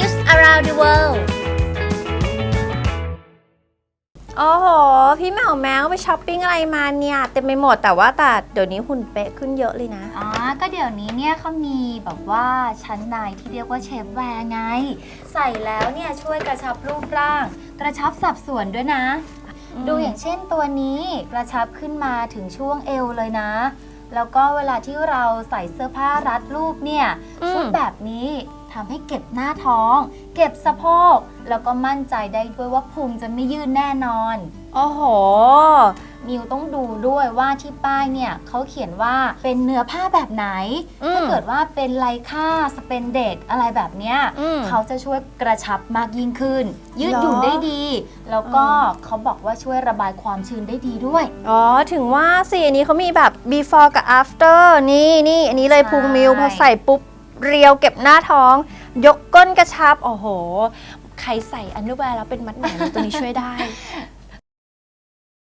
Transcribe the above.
around the world โอ้โห พี่แมวแมวไปช้อปปิ้งอะไรมาเนี่ย เต็มไปหมดแต่ว่าแต่เดี๋ยวนี้หุ่นเป๊ะขึ้นเยอะเลยนะอ๋อก็เดี๋ยวนี้เนี่ยเขามีแบบว่าชั้นในที่เรียกว่าเชฟแวร์ไง ใส่แล้วเนี่ยช่วยกระชับรูปร่าง กระชับสัดส่วนด้วยนะ อืม ดูอย่างเช่นตัวนี้กระชับขึ้นมาถึงช่วงเอวเลยนะ แล้วก็เวลาที่เราใส่เสื้อผ้ารัดรูปเนี่ยอืมชุดแบบนี้ ทำให้เก็บหน้าท้อง เก็บสะโพก แล้วก็มั่นใจได้ด้วยว่าพุงจะไม่ยืดแน่นอน โอ้โห นิวต้องดูด้วยว่าที่ป้ายเนี่ยเขาเขียนว่าเป็นเนื้อผ้าแบบไหน อืมถ้าเกิดว่าเป็นไลค่าสเปนเดตอะไรแบบเนี้ยอืมเขาจะช่วยกระชับมากยิ่งขึ้น ยืดเหรอหยุ่นได้ดี แล้วก็อ๋อเขาบอกว่าช่วยระบายความชื้นได้ดีด้วย อ๋อ ถึงว่าสิอันนี้เขามีแบบ before กับ after นี่นี่อันนี้เลยใช่พุงมิวพอใส่ปุ๊บ เรียวเก็บหน้าท้อง ยกก้นกระชับ โอ้โห ใครใส่อันเดอร์แวร์แล้วเป็นมัดไหนตัวนี้ช่วยได้